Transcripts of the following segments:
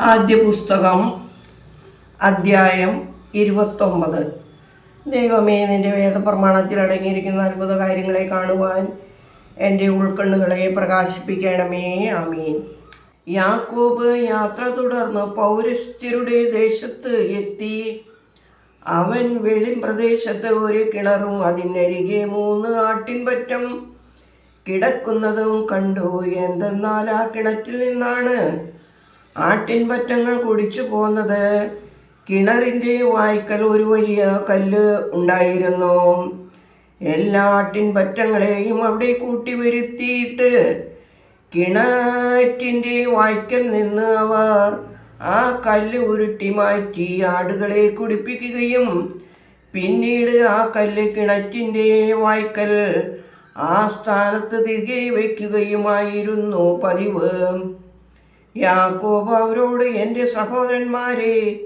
ആദ്യ പുസ്തകം അദ്ധ്യായം ഇരുപത്തൊമ്പത്. ദൈവമേ നിന്റെ വേദപ്രമാണത്തിൽ അടങ്ങിയിരിക്കുന്ന അത്ഭുത കാര്യങ്ങളെ കാണുവാൻ എന്റെ ഉൾക്കണ്ണുകളെ പ്രകാശിപ്പിക്കണമേ. ആമീൻ. യാക്കോബ് യാത്ര തുടർന്ന് പൗരസ്ത്യരുടെ ദേശത്ത് എത്തി. അവൻ വെളിം പ്രദേശത്ത് ഒരു കിണറും അതിനരികെ മൂന്ന് ആട്ടിൻപറ്റം കിടക്കുന്നതും കണ്ടു. എന്തെന്നാൽ ആ കിണറ്റിൽ നിന്നാണ് ആട്ടിൻപറ്റങ്ങൾ കുടിച്ചു പോന്നത്. കിണറിന്റെ വായ്ക്കൽ ഒരു വലിയ കല്ല് ഉണ്ടായിരുന്നു. എല്ലാ ആട്ടിൻപറ്റങ്ങളെയും അവിടെ കൂട്ടി വരുത്തിയിട്ട് കിണറ്റിന്റെ വായ്ക്കൽ നിന്ന് അവർ ആ കല്ല് ഉരുട്ടി മാറ്റി ആടുകളെ കുടിപ്പിക്കുകയും പിന്നീട് ആ കല്ല് കിണറ്റിന്റെ വായ്ക്കൽ ആ സ്ഥാനത്ത് തിരികെ വയ്ക്കുകയുമായിരുന്നു പതിവ്. യാക്കോബ് അവരോട് എന്റെ സഹോദരന്മാരെ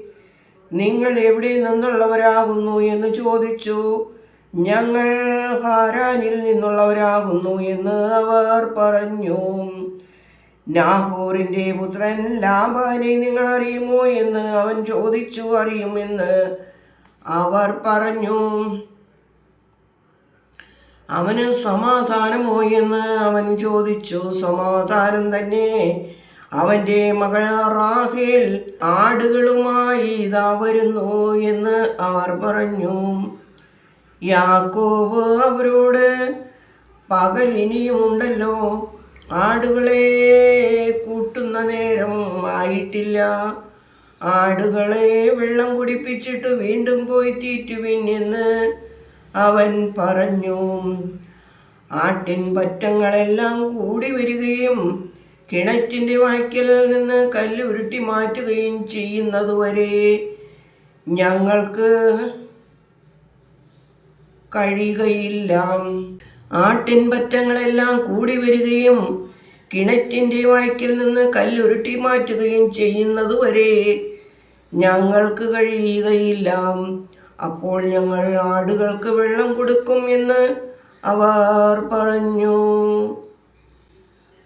നിങ്ങൾ എവിടെ നിന്നുള്ളവരാകുന്നു? എന്ന് ചോദിച്ചു. ഞങ്ങൾ ഹാരാനിൽ നിന്നുള്ളവരാകുന്നു എന്ന് അവർ പറഞ്ഞു. നാഹോറിന്റെ പുത്രൻ ലാബാനെ നിങ്ങൾ അറിയുമോ? എന്ന് അവൻ ചോദിച്ചു. അറിയുമെന്ന് അവർ പറഞ്ഞു. അവന് സമാധാനമോ? എന്ന് അവൻ ചോദിച്ചു. സമാധാനം തന്നെ. അവന്റെ മകൾ റാഹേൽ ആടുകളുമായി ഇതാ വരുന്നു എന്ന് അവർ പറഞ്ഞു. യാക്കോബ് അവരോട് പകൽ ഇനിയുമുണ്ടല്ലോ ആടുകളെ കൂട്ടുന്ന നേരം ആയിട്ടില്ല. ആടുകളെ വെള്ളം കുടിപ്പിച്ചിട്ട് വീണ്ടും പോയി തീറ്റുവിൻ എന്ന് അവൻ പറഞ്ഞു. ആട്ടിൻ പറ്റങ്ങളെല്ലാം കൂടി വരികയും കിണറ്റിന്റെ വായ്ക്കൽ നിന്ന് കല്ല് ഉരുട്ടി മാറ്റുകയും ചെയ്യുന്നതുവരെ ഞങ്ങൾക്ക് കഴിയുകയില്ല. ആട്ടിൻ പറ്റങ്ങളെല്ലാം കൂടി വരികയും കിണറ്റിന്റെ വാക്കിൽ നിന്ന് കല്ലുരുട്ടി മാറ്റുകയും ചെയ്യുന്നതുവരെ ഞങ്ങൾക്ക് കഴിയുകയില്ല. അപ്പോൾ ഞങ്ങൾ ആടുകൾക്ക് വെള്ളം കൊടുക്കും എന്ന് അവർ പറഞ്ഞു.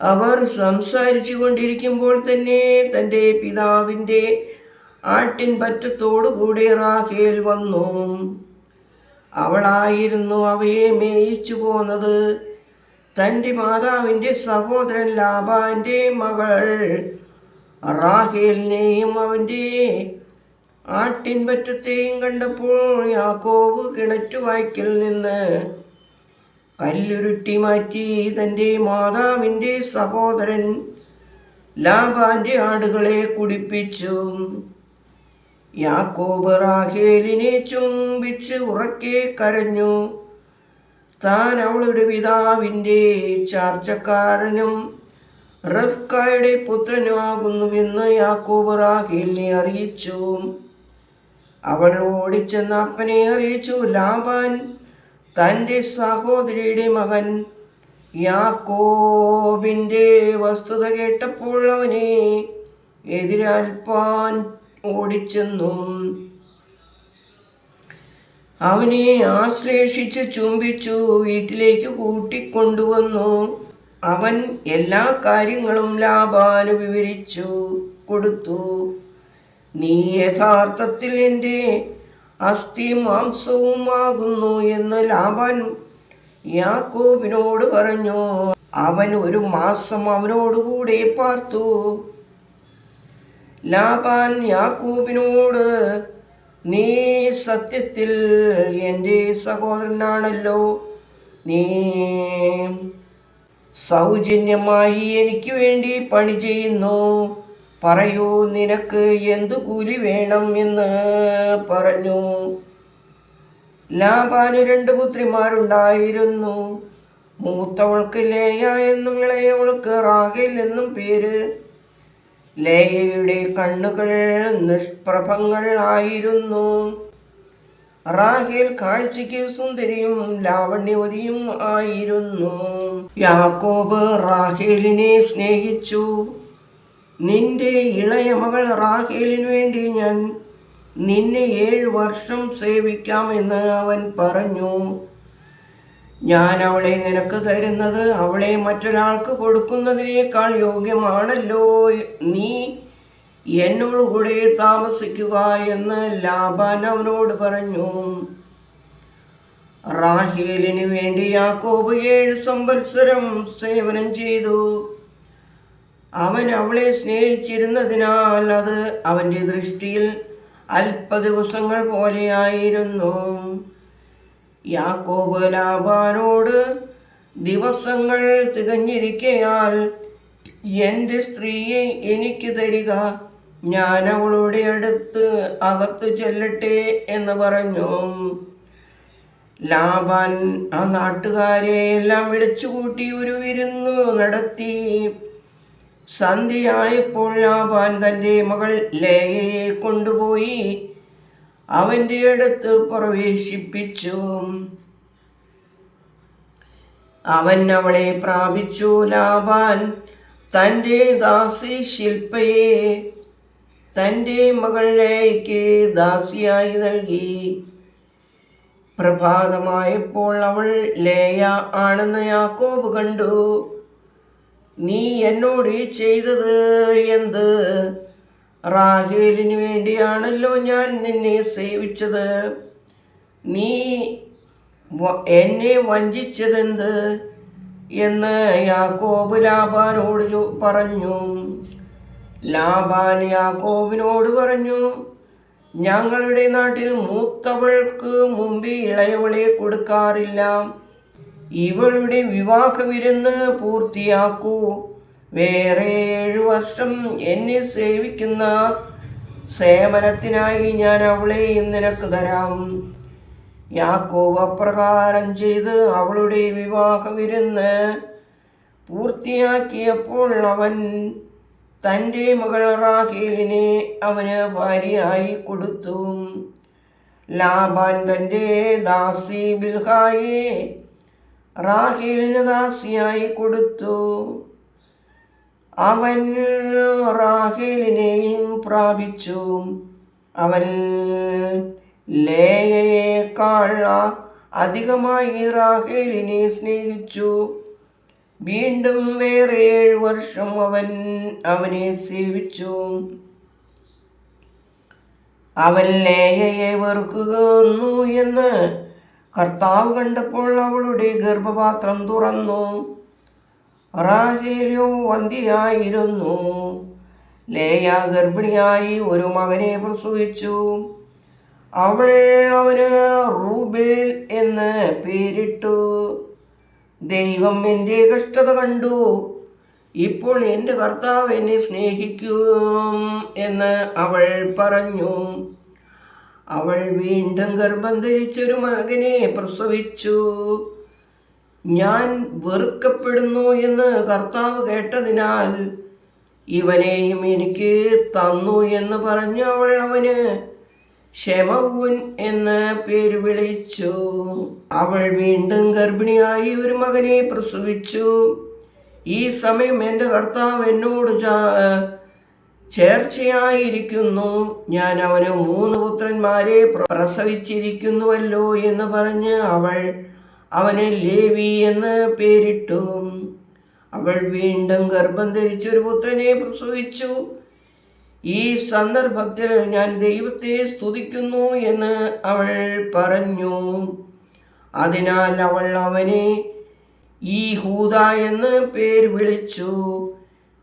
അവർ സംസാരിച്ചു കൊണ്ടിരിക്കുമ്പോൾ തന്നെ തന്റെ പിതാവിന്റെ ആട്ടിൻ പറ്റത്തോടുകൂടെ റാഹേൽ വന്നു. അവളായിരുന്നു അവയെ മേയിച്ചു പോന്നത്. തന്റെ മാതാവിന്റെ സഹോദരൻ ലാബാന്റെ മകൾ. റാഹേലിനെയും അവന്റെ ആട്ടിൻപറ്റത്തെയും കണ്ടപ്പോൾ യാക്കോവ് കിണറ്റുവായ്ക്കൽ നിന്ന് കല്ലുരുട്ടി മാറ്റി തന്റെ മാതാവിന്റെ സഹോദരൻ ലാബാന്റെ ആടുകളെ കുടിപ്പിച്ചു. യാക്കോബ് റാഹേലിനെ ചുംബിച്ച് ഉറക്കെ കരഞ്ഞു. താൻ അവളുടെ പിതാവിന്റെ ചാർച്ചക്കാരനും റഫ്കായുടെ പുത്രനുമാകുന്നുവെന്ന് യാക്കോബ് റാഹേലിനെ അറിയിച്ചു. അവൾ ഓടിച്ചെന്ന് അപ്പനെ അറിയിച്ചു. ലാബാൻ തന്റെ സഹോദരിയുടെ മകൻ യാക്കോബിന്റെ വസ്തുത കേട്ടപ്പോൾ അവനെ എതിരാൽപ്പാൻ ഓടിച്ചെന്നു. അവനെ ആശ്ലേഷിച്ച് ചുംബിച്ചു വീട്ടിലേക്ക് കൂട്ടിക്കൊണ്ടുവന്നു. അവൻ എല്ലാ കാര്യങ്ങളും ലാബാന് വിവരിച്ചു കൊടുത്തു. നീ യഥാർത്ഥത്തിൽ എന്റെ അസ്ഥി മാംസവുമാകുന്നു എന്ന് ലാബാൻ യാക്കോബിനോട് പറഞ്ഞു. അവൻ ഒരു മാസം അവനോടുകൂടെ പാർത്തു. ലാബാൻ യാക്കോബിനോട് നീ സത്യത്തിൽ എന്റെ സഹോദരനാണല്ലോ. നീ സൗജന്യമായി എനിക്ക് വേണ്ടി പണി ചെയ്യുന്നു. പറയൂ നിനക്ക് എന്തു കൂലി വേണം എന്ന് പറഞ്ഞു. ലാബാന് രണ്ട് പുത്രിമാരുണ്ടായിരുന്നു. മൂത്തവൾക്ക് ലേയ എന്നും ഇളയവൾക്ക് റാഗിൽ എന്നും പേര്. ലേയയുടെ കണ്ണുകൾ നിഷ്പ്രഭങ്ങൾ ആയിരുന്നു. റാഹേൽ കാഴ്ചയ്ക്ക് സുന്ദരിയും ലാവണ്യവതിയും ആയിരുന്നു. യാക്കോബ് റാഹേലിനെ സ്നേഹിച്ചു. നിന്റെ ഇളയ മകൾ റാഹേലിനു വേണ്ടി ഞാൻ നിന്നെ ഏഴ് വർഷം സേവിക്കാമെന്ന് അവൻ പറഞ്ഞു. ഞാൻ അവളെ നിനക്ക് തരുന്നത് അവളെ മറ്റൊരാൾക്ക് കൊടുക്കുന്നതിനേക്കാൾ യോഗ്യമാണല്ലോ. നീ എന്നോടുകൂടെ താമസിക്കുക എന്ന് ലാബാൻ അവനോട് പറഞ്ഞു. റാഹേലിന് വേണ്ടി യാക്കോബ് ഏഴ് സംവത്സരം സേവനം ചെയ്തു. അവൻ അവളെ സ്നേഹിച്ചിരുന്നതിനാൽ അത് അവന്റെ ദൃഷ്ടിയിൽ അല്പ ദിവസങ്ങൾ പോലെയായിരുന്നു. യാക്കോബ് ലാബാനോട് ദിവസങ്ങൾ തികഞ്ഞിരിക്കയാൽ എന്റെ സ്ത്രീയെ എനിക്ക് തരിക ഞാൻ അവളുടെ അടുത്ത് അകത്ത് ചെല്ലട്ടെ എന്ന് പറഞ്ഞു. ലാബാൻ ആ നാട്ടുകാരെ എല്ലാം വിളിച്ചുകൂട്ടി ഒരു വിരുന്നു നടത്തി. സന്ധ്യയായപ്പോൾ ലാബാൻ തന്റെ മകൾ ലേയയെ കൊണ്ടുപോയി. അവന്റെ അടുത്ത് പ്രവേശിപ്പിച്ചു. അവൻ അവളെ പ്രാപിച്ചു. ലാബാൻ തന്റെ ദാസി ശില്പയെ തന്റെ മകളിലേക്ക് ദാസിയായി നൽകി. പ്രഭാതമായപ്പോൾ അവൾ ലേയ ആണെന്ന് യാക്കോബ് കണ്ടു. നീ എന്നോട് ഈ ചെയ്തത് എന്ത്? റാഹേലിന് വേണ്ടിയാണല്ലോ ഞാൻ നിന്നെ സേവിച്ചത്. നീ എന്നെ വഞ്ചിച്ചതെന്ത്? എന്ന് യാക്കോബ് ലാബാനോട് പറഞ്ഞു. ലാബാൻ യാക്കോബിനോട് പറഞ്ഞു ഞങ്ങളുടെ നാട്ടിൽ മൂത്തവൾക്ക് മുമ്പ് ഇളയവളെ കൊടുക്കാറില്ല. ഇവളുടെ വിവാഹ വിരുന്ന് പൂർത്തിയാക്കൂ. വേറെ ഏഴു വർഷം എന്നെ സേവിക്കുന്ന സേവനത്തിനായി ഞാൻ അവളെയും നിനക്ക് തരാം. യാക്കോബ് അപ്രകാരം ചെയ്ത് അവളുടെ വിവാഹ വിരുന്ന് പൂർത്തിയാക്കിയപ്പോൾ അവൻ തന്റെ മകൾ റാഹേലിനെ അവന് ഭാര്യയായി കൊടുത്തു. ലാബാൻ തന്റെ ദാസി ബിൽഹായെ റാഹേലിന് ദാസിയായി കൊടുത്തു. അവൻ റാഹേലിനെയും പ്രാപിച്ചു. അവൻ ലേയേക്കാൾ അധികമായി റാഹേലിനെ സ്നേഹിച്ചു. വീണ്ടും വേറെ ഏഴ് വർഷം അവൻ അവനെ സേവിച്ചു. അവൻ ലേയയെ വെറുക്കുന്നു എന്ന് കർത്താവ് കണ്ടപ്പോൾ അവളുടെ ഗർഭപാത്രം തുറന്നു. റാഹേലോ വന്ധ്യയായിരുന്നു. ലേയ ഗർഭിണിയായി ഒരു മകനെ പ്രസവിച്ചു. അവൾ അവന് റൂബേൽ എന്ന് പേരിട്ടു. ദൈവം എന്റെ കഷ്ടത കണ്ടു. ഇപ്പോൾ എന്റെ കർത്താവ് എന്നെ സ്നേഹിക്കും എന്ന് അവൾ പറഞ്ഞു. അവൾ വീണ്ടും ഗർഭം ധരിച്ചൊരു മകനെ പ്രസവിച്ചു. ഞാൻ വെറുക്കപ്പെടുന്നു എന്ന് കർത്താവ് കേട്ടതിനാൽ ഇവനെയും എനിക്ക് തന്നു എന്ന് പറഞ്ഞു അവൾ അവന് ക്ഷമവുൻ എന്ന് പേര് വിളിച്ചു. അവൾ വീണ്ടും ഗർഭിണിയായി ഒരു മകനെ പ്രസവിച്ചു. ഈ സമയം എന്റെ കർത്താവ് എന്നോട് ചേർച്ചയായിരിക്കുന്നു. ഞാൻ അവന് മൂന്ന് പുത്രന്മാരെ പ്രസവിച്ചിരിക്കുന്നുവല്ലോ എന്ന് പറഞ്ഞ് അവൾ അവന് ലേവി എന്ന് പേരിട്ടു. അവൾ വീണ്ടും ഗർഭം ധരിച്ചൊരു പുത്രനെ പ്രസവിച്ചു. ഈ സന്ദർഭത്തിൽ ഞാൻ ദൈവത്തെ സ്തുതിക്കുന്നു എന്ന് അവൾ പറഞ്ഞു. അതിനാൽ അവൾ അവനെ ഈ ഹൂത എന്ന് പേര് വിളിച്ചു.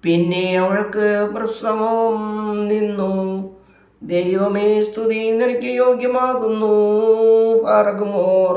പിന്നെ അവൾക്ക് പ്രസവം നിന്നു. ദൈവമേ സ്തുതി നിനക്ക് യോഗ്യമാകുന്നു പറകുമോർ